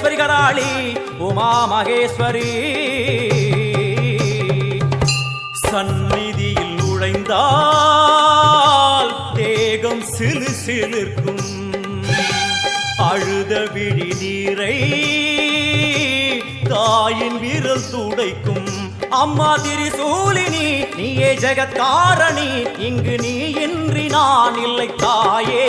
மகேஸ்வரி கராளி உமா மகேஸ்வரி. சந்நிதியில் நுழைந்தால் தேகம் சிலு சிலிருக்கும். அழுத விழி நீரை தாயின் விரல் துடைக்கும். அம்மா திரிசூலினி நீயே ஜெகத்காரணி இங்கு நீ இன்றி நான் இல்லை தாயே.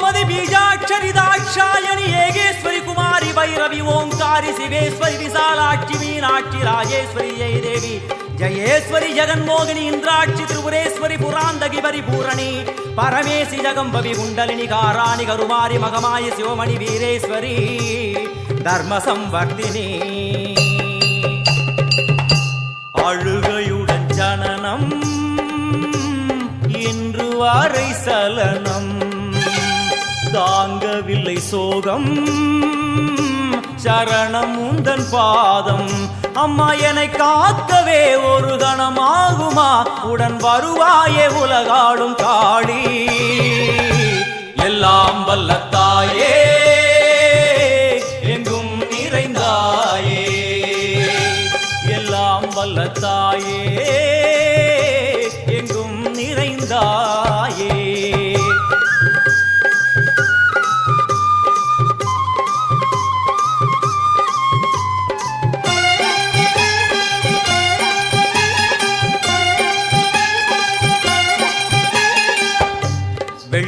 கோமதி பீஜாட்சரி தாட்சாயணி ஏகேஸ்வரி குமாரி பைரவி ஓங்காரி சிவேஸ்வரி விசாலாட்சி மீனாட்சி ராஜேஸ்வரி ஜெய தேவி ஜெயேஸ்வரி ஜெகன்மோகினி இந்திராட்சி திரிபுரேஸ்வரி புராந்தகி பரிபூரணி பரமேசி ஜகம்பவி குண்டலினி காராணி கருமாரி மகமாயி சிவமணி வீரேஸ்வரி தர்ம சம்வர்த்தினி அழுகையுடன் ஜனனம் இன்று வாரை சலனம். தாங்கவில்லை சோகம். சரணம் உந்தன் பாதம். அம்மா என்னை காக்கவே ஒரு கணமாகுமா? உடன் வருவாயே உலகாடும் காளி. எல்லாம் வல்லத்தாயே எங்கும் நிறைந்தாயே. எல்லாம் வல்லத்தாயே.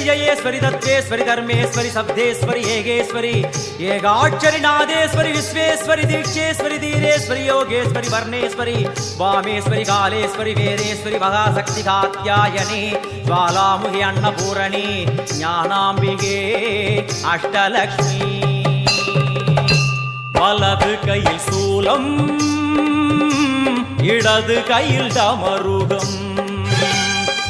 பீடேஸ்வரி ஜயேஸ்வரி தத்வேஸ்வரி தர்மேஸ்வரி சப்தேஸ்வரி ஏகேஸ்வரி ஏகாட்சரி நாதேஸ்வரி விஸ்வேஸ்வரி தீட்சேஸ்வரி தீரேஸ்வரி யோகேஸ்வரி வர்ணேஸ்வரி வாமேஸ்வரி காலேஸ்வரி வேதேஸ்வரி மகாசக்தி காத்யாயனி ஜுவாலாமுகி அன்னபூரணி ஞானாம்பிகே அஷ்டலக்ஷ்மி. வலது கையில் சூலம் இடது கையில் டமருகம்